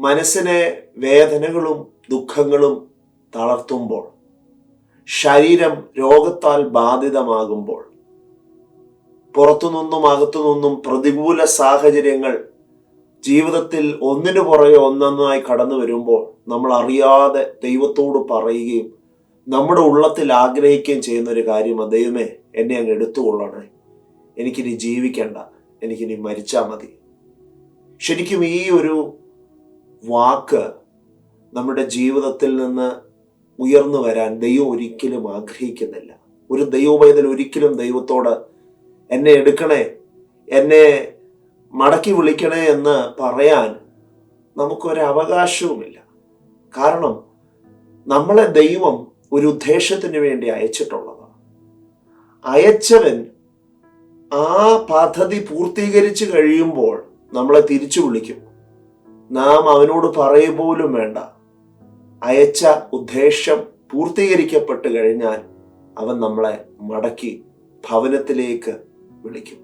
മനസ്സിനെ വേദനകളും ദുഃഖങ്ങളും തളർത്തുമ്പോൾ ശരീരം രോഗത്താൽ ബാധിതമാകുമ്പോൾ പുറത്തുനിന്നും അകത്തുനിന്നും പ്രതികൂല സാഹചര്യങ്ങൾ ജീവിതത്തിൽ ഒന്നിനു പുറകെ ഒന്നൊന്നായി കടന്നു വരുമ്പോൾ നമ്മൾ അറിയാതെ ദൈവത്തോട് പറയുകയും നമ്മുടെ ഉള്ളത്തിൽ ആഗ്രഹിക്കുകയും ചെയ്യുന്ന ഒരു കാര്യമാണ് ദൈവമേ എന്നെ അങ്ങ് എടുത്തുകൊള്ളണേ എനിക്കിനി ജീവിക്കണ്ട. എനിക്കിനി മരിച്ചാൽ മതി. ശരിക്കും ഈ ഒരു വാക്ക് നമ്മുടെ ജീവിതത്തിൽ നിന്ന് ഉയർന്നു വരാൻ ദൈവം ഒരിക്കലും ആഗ്രഹിക്കുന്നില്ല. ഒരു ദൈവപൈതൽ ഒരിക്കലും ദൈവത്തോട് എന്നെ എടുക്കണേ എന്നെ മടക്കി വിളിക്കണേ എന്ന് പറയാൻ നമുക്കൊരവകാശവുമില്ല. കാരണം നമ്മളെ ദൈവം ഒരു ഉദ്ദേശത്തിന് വേണ്ടി അയച്ചിട്ടുള്ളതാണ്. അയച്ചവൻ ആ പദ്ധതി പൂർത്തീകരിച്ചു കഴിയുമ്പോൾ നമ്മളെ തിരിച്ചു വിളിക്കും. നാം അവനോട് പറയുക പോലും വേണ്ട. അയച്ച ഉദ്ദേശം പൂർത്തീകരിക്കപ്പെട്ട് കഴിഞ്ഞാൽ അവൻ നമ്മളെ മടക്കി ഭവനത്തിലേക്ക് വിളിക്കും.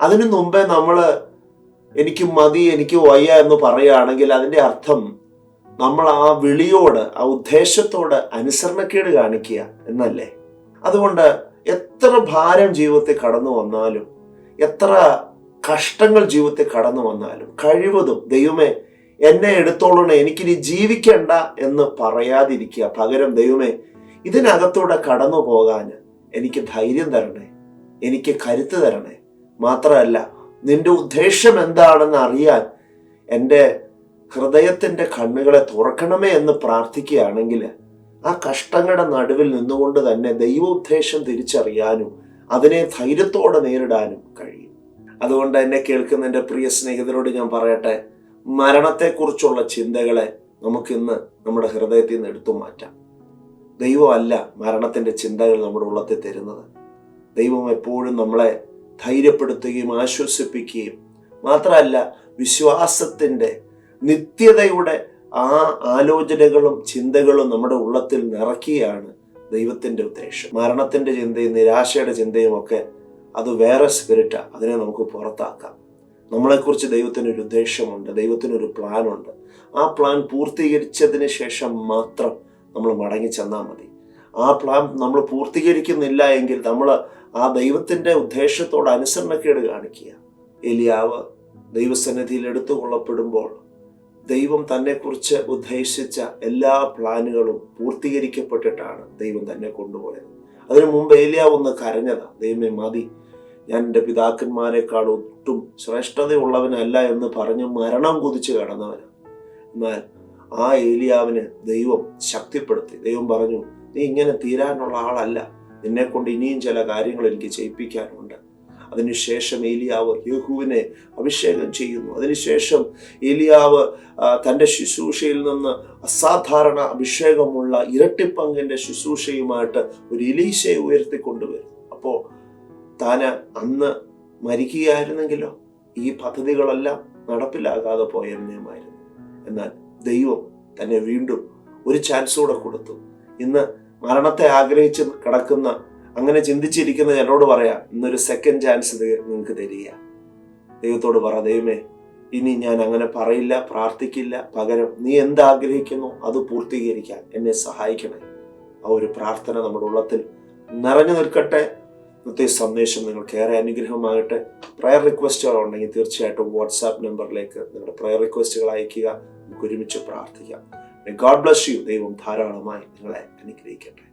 അതിനു മുമ്പേ നമ്മൾ എനിക്ക് മതി എനിക്ക് വയ്യ എന്ന് പറയുകയാണെങ്കിൽ അതിന്റെ അർത്ഥം നമ്മൾ ആ വിളിയോട് ആ ഉദ്ദേശത്തോട് അനുസരണക്കേട് കാണിക്കുക എന്നല്ലേ? അതുകൊണ്ട് എത്ര ഭാരം ജീവിതത്തിൽ കടന്നു വന്നാലും എത്ര കഷ്ടങ്ങൾ ജീവിതത്തിൽ കടന്നു വന്നാലും കഴിവതും ദൈവമേ എന്നെ എടുത്തോളണേ എനിക്കിനി ജീവിക്കണ്ട എന്ന് പറയാതിരിക്കുക. പകരം ദൈവമേ ഇതിനകത്തൂടെ കടന്നു പോകാൻ എനിക്ക് ധൈര്യം തരണേ എനിക്ക് കരുത്ത് തരണേ. മാത്രമല്ല നിന്റെ ഉദ്ദേശം എന്താണെന്ന് അറിയാൻ എന്റെ ഹൃദയത്തിന്റെ കണ്ണുകളെ തുറക്കണമേ എന്ന് പ്രാർത്ഥിക്കുകയാണെങ്കിൽ ആ കഷ്ടങ്ങളുടെ നടുവിൽ നിന്നുകൊണ്ട് തന്നെ ദൈവോദ്ദേശം തിരിച്ചറിയാനും അതിനെ ധൈര്യത്തോടെ നേരിടാനും കഴിയും. അതുകൊണ്ട് എന്നെ കേൾക്കുന്ന എന്റെ പ്രിയ സ്നേഹിതരോട് ഞാൻ പറയട്ടെ മരണത്തെക്കുറിച്ചുള്ള ചിന്തകളെ നമുക്കിന്ന് നമ്മുടെ ഹൃദയത്തിൽ നിന്ന് എടുത്തു മാറ്റാം. ദൈവമല്ല മരണത്തിന്റെ ചിന്തകൾ നമ്മുടെ ഉള്ളത്തിൽ തരുന്നത്. ദൈവം എപ്പോഴും നമ്മളെ ധൈര്യപ്പെടുത്തുകയും ആശ്വസിപ്പിക്കുകയും മാത്രമല്ല വിശ്വാസത്തിന്റെ നിത്യതയുടെ ആ ആലോചനകളും ചിന്തകളും നമ്മുടെ ഉള്ളത്തിൽ നിറക്കുകയാണ് ദൈവത്തിന്റെ ഉദ്ദേശം. മരണത്തിന്റെ ചിന്തയും നിരാശയുടെ ചിന്തയും ഒക്കെ അത് വേറെ സ്പിരിറ്റാണ് അതിനെ നമുക്ക് പുറത്താക്കാം. നമ്മളെക്കുറിച്ച് ദൈവത്തിനൊരു ഉദ്ദേശമുണ്ട് ദൈവത്തിനൊരു പ്ലാനുണ്ട് ആ പ്ലാൻ പൂർത്തീകരിച്ചതിന് ശേഷം മാത്രം നമ്മൾ മടങ്ങി ചെന്നാൽ മതി. ആ പ്ലാൻ നമ്മൾ പൂർത്തീകരിക്കുന്നില്ല എങ്കിൽ നമ്മൾ ആ ദൈവത്തിന്റെ ഉദ്ദേശത്തോട് അനുസരണക്കേട് കാണിക്കുക. എലിയാവ് ദൈവസന്നിധിയിൽ എടുത്തുകൊള്ളപ്പെടുമ്പോൾ ദൈവം തന്നെക്കുറിച്ച് ഉദ്ദേശിച്ച എല്ലാ പ്ലാനുകളും പൂർത്തീകരിക്കപ്പെട്ടിട്ടാണ് ദൈവം തന്നെ കൊണ്ടുപോയത്. അതിനു മുമ്പ് ഏലിയാവ് ഒന്ന് കരഞ്ഞതാ. ദൈവമേ മതി. ഞാൻ എന്റെ പിതാക്കന്മാരെക്കാൾ ഒട്ടും ശ്രേഷ്ഠതയുള്ളവനല്ല എന്ന് പറഞ്ഞ് മരണം കുതിച്ചു കടന്നവനാണ് എന്നാൽ ആ ഏലിയാവിനെ ദൈവം ശക്തിപ്പെടുത്തി. ദൈവം പറഞ്ഞു നീ ഇങ്ങനെ തീരാനുള്ള ആളല്ല. നിന്നെ കൊണ്ട് ഇനിയും ചില കാര്യങ്ങൾ എനിക്ക് ചെയ്യിപ്പിക്കാനുണ്ട്. അതിനുശേഷം ഏലിയാവ് യഹുവിനെ അഭിഷേകം ചെയ്യുന്നു. അതിനുശേഷം ഏലിയാവ് തന്റെ ശുശ്രൂഷയിൽ നിന്ന് അസാധാരണ അഭിഷേകമുള്ള ഇരട്ടിപ്പങ്കിന്റെ ശുശ്രൂഷയുമായിട്ട് ഒരു ഇലീശയെ ഉയർത്തിക്കൊണ്ടുവരും അപ്പോൾ താന് അന്ന് മരിക്കുകയായിരുന്നെങ്കിലോ ഈ പദ്ധതികളെല്ലാം നടപ്പിലാകാതെ പോയിരുന്നേമായിരുന്നു എന്നാൽ ദൈവം തന്നെ വീണ്ടും ഒരു ചാൻസ് കൂടെ കൊടുത്തു. ഇന്ന് മരണത്തെ ആഗ്രഹിച്ച് കിടക്കുന്ന അങ്ങനെ ചിന്തിച്ചിരിക്കുന്ന എന്നോട് പറയാം ഇന്നൊരു സെക്കൻഡ് ചാൻസ് നിങ്ങൾക്ക് തരിക. ദൈവത്തോട് പറ ദൈവമേ ഇനി ഞാൻ അങ്ങനെ പറയില്ല പ്രാർത്ഥിക്കില്ല. പകരം നീ എന്താഗ്രഹിക്കുന്നു അത് പൂർത്തീകരിക്കാൻ എന്നെ സഹായിക്കണേ. ആ ഒരു പ്രാർത്ഥന നമ്മുടെ ഉള്ളത്തിൽ നിറഞ്ഞു നിൽക്കട്ടെ. ഇന്നത്തെ സന്ദേശം നിങ്ങൾക്ക് ഏറെ അനുഗ്രഹമാകട്ടെ. പ്രയർ റിക്വസ്റ്റുകൾ ഉണ്ടെങ്കിൽ തീർച്ചയായിട്ടും വാട്സാപ്പ് നമ്പറിലേക്ക് നിങ്ങളുടെ പ്രയർ റിക്വസ്റ്റുകൾ അയക്കുക നമുക്ക് ഒരുമിച്ച് പ്രാർത്ഥിക്കാം. ഗോഡ് ബ്ലസ് യു ദൈവം ധാരാളമായി നിങ്ങളെ അനുഗ്രഹിക്കട്ടെ.